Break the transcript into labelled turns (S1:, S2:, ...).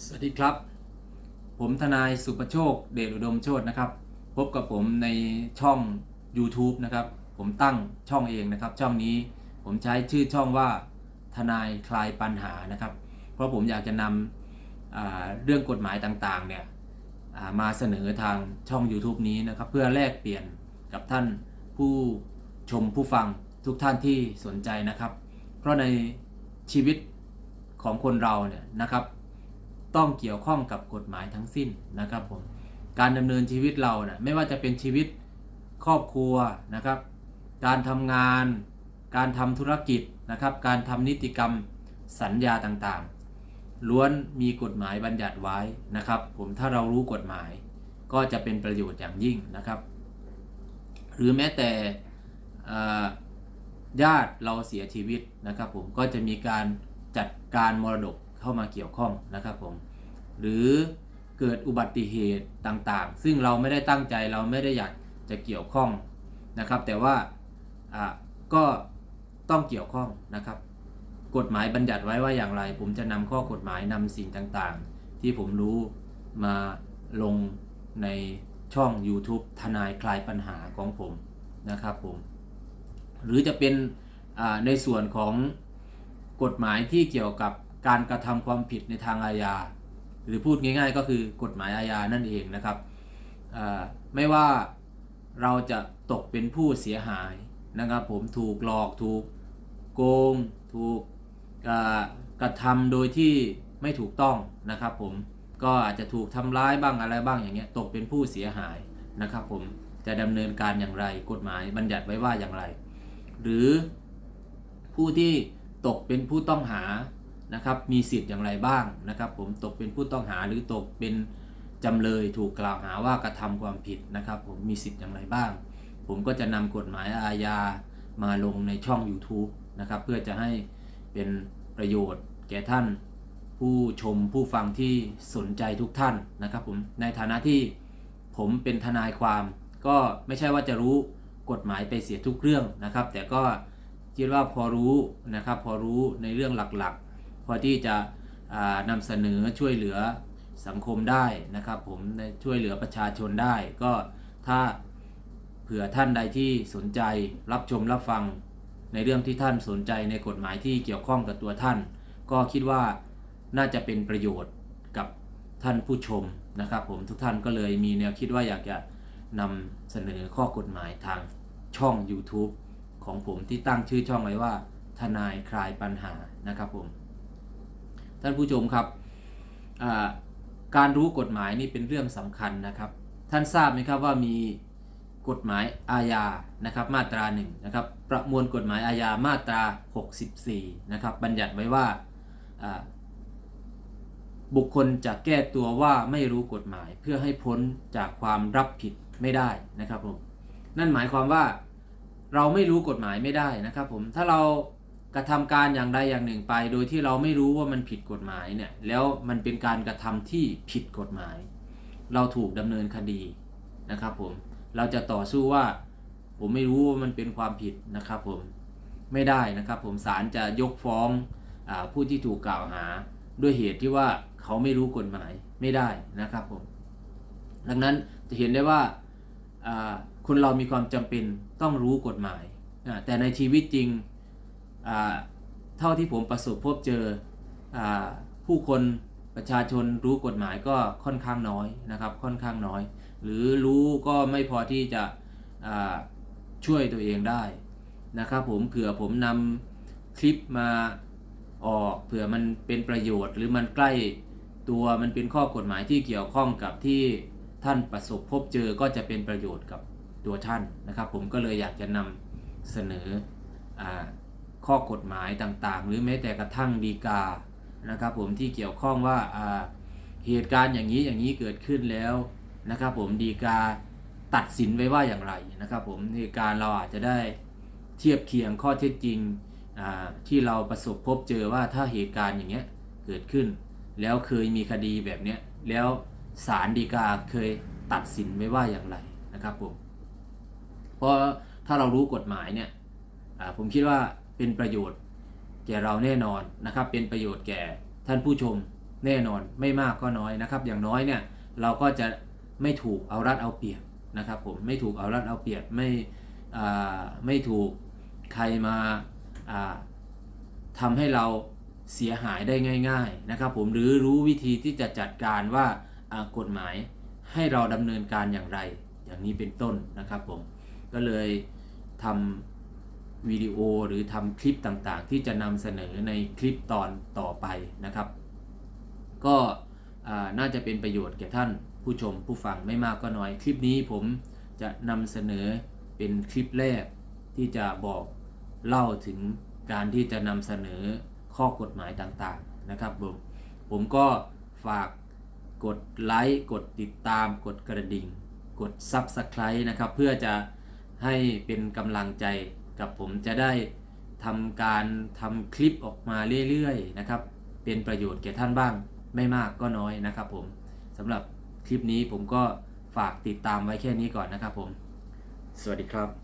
S1: สวัสดีครับ ผมทนายสุประโชค เดชอุดมโชตนะครับ พบกับผมในช่อง YouTube นะครับ ผมตั้งช่องเองนะครับ ช่องนี้ผมใช้ชื่อช่องว่าทนายคลายปัญหานะครับ เพราะผมอยากจะนำเรื่องกฎหมายต่างๆเนี่ยมาเสนอทางช่อง YouTube นี้นะครับ เพื่อแลกเปลี่ยนกับท่านผู้ชมผู้ฟังทุกท่านที่สนใจนะครับ เพราะในชีวิตของคนเราเนี่ยนะครับ ต้องเกี่ยวข้องกับกฎหมายทั้งสิ้นนะครับผมการดำเนินชีวิตเราเนี่ยไม่ว่าจะเป็นชีวิตครอบครัวนะครับ การทำงาน การทำธุรกิจนะครับ การทำนิติกรรมสัญญาต่างๆ ล้วนมีกฎหมายบัญญัติไว้นะครับ ผมถ้าเรารู้กฎหมายก็จะเป็นประโยชน์อย่างยิ่งนะครับ หรือแม้แต่ญาติเราเสียชีวิตนะครับ ผมก็จะมีการจัดการมรดก เข้ามาเกี่ยวข้องนะครับผมหรือเกิดอุบัติเหตุต่างๆ ซึ่งเราไม่ได้ตั้งใจเราไม่ได้อยากจะเกี่ยวข้องนะครับ แต่ว่าอ่าก็ต้องเกี่ยวข้องนะครับ กฎหมายบัญญัติไว้ว่าอย่างไร ผมจะนำข้อกฎหมายนำสิ่งต่างๆ ที่ผมรู้มาลงในช่อง YouTube ทนายคลายปัญหาของผมนะครับผมหรือจะเป็นในส่วนของกฎหมายที่เกี่ยวกับ การกระทำความผิดในทางอาญา หรือพูดง่าย ๆ ก็คือกฎหมายอาญานั่นเองนะครับไม่ว่าเราจะตกเป็นผู้เสียหายนะครับผมถูกหลอกถูกโกง ถูกกระทำโดยที่ไม่ถูกต้องนะครับผมก็อาจจะถูกทำร้ายบ้างอะไรบ้างอย่างเงี้ยตกเป็นผู้เสียหายนะครับผมจะดำเนินการอย่างไรกฎหมายบัญญัติไว้ว่าอย่างไร หรือผู้ที่ตกเป็นผู้ต้องหา นะครับมีสิทธิ์อย่างไรบ้างนะครับ ผมตกเป็นผู้ต้องหาหรือตกเป็นจำเลยถูกกล่าวหาว่ากระทำความผิดนะครับ ผมมีสิทธิ์อย่างไรบ้าง ผมก็จะนำกฎหมายอาญามาลงในช่อง YouTube นะครับ เพื่อจะให้เป็นประโยชน์แก่ท่าน ผู้ชมผู้ฟังที่สนใจทุกท่านนะครับผมในฐานะที่ผมเป็นทนายความ ก็ไม่ใช่ว่าจะรู้กฎหมายไปเสียทุกเรื่องนะครับ แต่ก็คิดว่าพอรู้นะครับ พอรู้ในเรื่องหลัก พอที่จะอ่านำเสนอช่วยเหลือสังคมได้นะครับ ผมช่วยเหลือประชาชนได้ ก็ถ้าเผื่อท่านใดที่สนใจรับชมรับฟังในเรื่องที่ท่านสนใจในกฎหมายที่เกี่ยวข้องกับตัวท่าน ก็คิดว่าน่าจะเป็นประโยชน์กับท่านผู้ชมนะครับ ผมทุกท่านก็เลยมีแนวคิดว่าอยากจะนำเสนอข้อกฎหมายทางช่อง YouTube ของผมที่ตั้งชื่อช่องไว้ว่า ทนายคลายปัญหานะครับผม ท่านผู้ชมครับการรู้กฎหมายนี่เป็นเรื่องสำคัญนะครับ ท่านทราบไหมครับว่ามีกฎหมายอาญานะครับมาตราหนึ่งนะครับประมวลกฎหมายอาญามาตรา 64นะครับบัญญัติไว้ว่าบุคคลจะแก้ตัวว่าไม่รู้กฎหมายเพื่อให้พ้นจากความรับผิดไม่ได้นะครับผมนั่นหมายความว่าเราไม่รู้กฎหมายไม่ได้นะครับผมถ้าเรา กระทำการอย่างใดอย่างหนึ่งไป โดยที่เราไม่รู้ว่ามันผิดกฎหมายเนี่ยแล้วมันเป็นการกระทำที่ผิดกฎหมาย เราถูกดำเนินคดีนะครับผมเราจะต่อสู้ว่า ผมไม่รู้ว่ามันเป็นความผิดนะครับผมไม่ได้นะครับผมศาลจะยกฟ้องอผู้ที่ถูกกล่าวหา ด้วยเหตุที่ว่าเขาไม่รู้กฎหมายไม่ได้นะครับผมดังนั้นจะเห็นได้ว่าคนเรามีความจำเป็นต้องรู้กฎหมาย แต่ในชีวิตจริง เท่าที่ผมประสบพบเจออผู้คนประชาชนรู้กฎหมายก็ค่อนข้างน้อยนะครับ ค่อนข้างน้อย หรือรู้ก็ไม่พอที่จะช่วยตัวเองได้นะครับผมเผื่อผมนำคลิปมาออกเผื่อมันเป็นประโยชน์ หรือมันใกล้ตัวมันเป็นข้อกฎหมายที่เกี่ยวข้องกับที่ท่านประสบพบเจอก็จะเป็นประโยชน์กับตัวท่านนะครับ ผมก็เลยอยากจะนำเสนออ ข้อกฎหมายต่างๆ หรือแม้แต่กระทั่งดีกานะครับผมที่เกี่ยวข้องว่าอ่าเหตุการณ์อย่างนี้อย่างนี้เกิดขึ้นแล้วนะครับผมดีกาตัดสินไว้ว่าอย่างไรนะครับผมเหตุการณ์เราอาจจะได้เทียบเคียงข้อเท็จจริงที่เราประสบพบเจอว่าถ้าเหตุการณ์อย่างเงี้ยเกิดขึ้น แล้วเคยมีคดีแบบเนี้ยแล้วศาลฎีกาเคยตัดสินไว้ว่าอย่างไรนะครับผมเพราะถ้าเรารู้กฎหมายเนี่ยผมคิดว่า เป็นประโยชน์ แก่เราแน่นอนนะครับ เป็นประโยชน์แก่ท่านผู้ชมแน่นอนไม่มากก็น้อยนะครับ อย่างน้อยเนี่ยเราก็จะไม่ถูกเอารัดเอาเปรียบนะครับผมไม่ถูกเอารัดเอาเปรียบไม่ไม่ถูกใครมาาทำให้เราเสียหายได้ง่าย ๆนะครับ ผมหรือรู้วิธีที่จะจัดการว่าอ่ากฎหมายให้เราดำเนินการอย่างไร อย่างนี้เป็นต้นนะครับผมก็เลยทำ วิดีโอหรือทำคลิปต่างๆ ที่จะนำเสนอในคลิปตอนต่อไปนะครับ ก็น่าจะเป็นประโยชน์แก่ท่านผู้ชมผู้ฟังไม่มากก็น้อย คลิปนี้ผมจะนำเสนอเป็นคลิปแรกที่จะบอกเล่าถึงการที่จะนำเสนอข้อกฎหมายต่างๆนะครับผมผมก็ฝากกดไลค์กดติดตาม กดกระดิ่ง กด Subscribe นะครับ เพื่อจะให้เป็นกำลังใจ กับผมจะได้ทำการทำคลิปออกมาเรื่อยๆนะครับ เป็นประโยชน์แก่ท่านบ้าง ไม่มากก็น้อยนะครับผมสำหรับคลิปนี้ผมก็ฝากติดตามไว้แค่นี้ก่อนนะครับผม สวัสดีครับ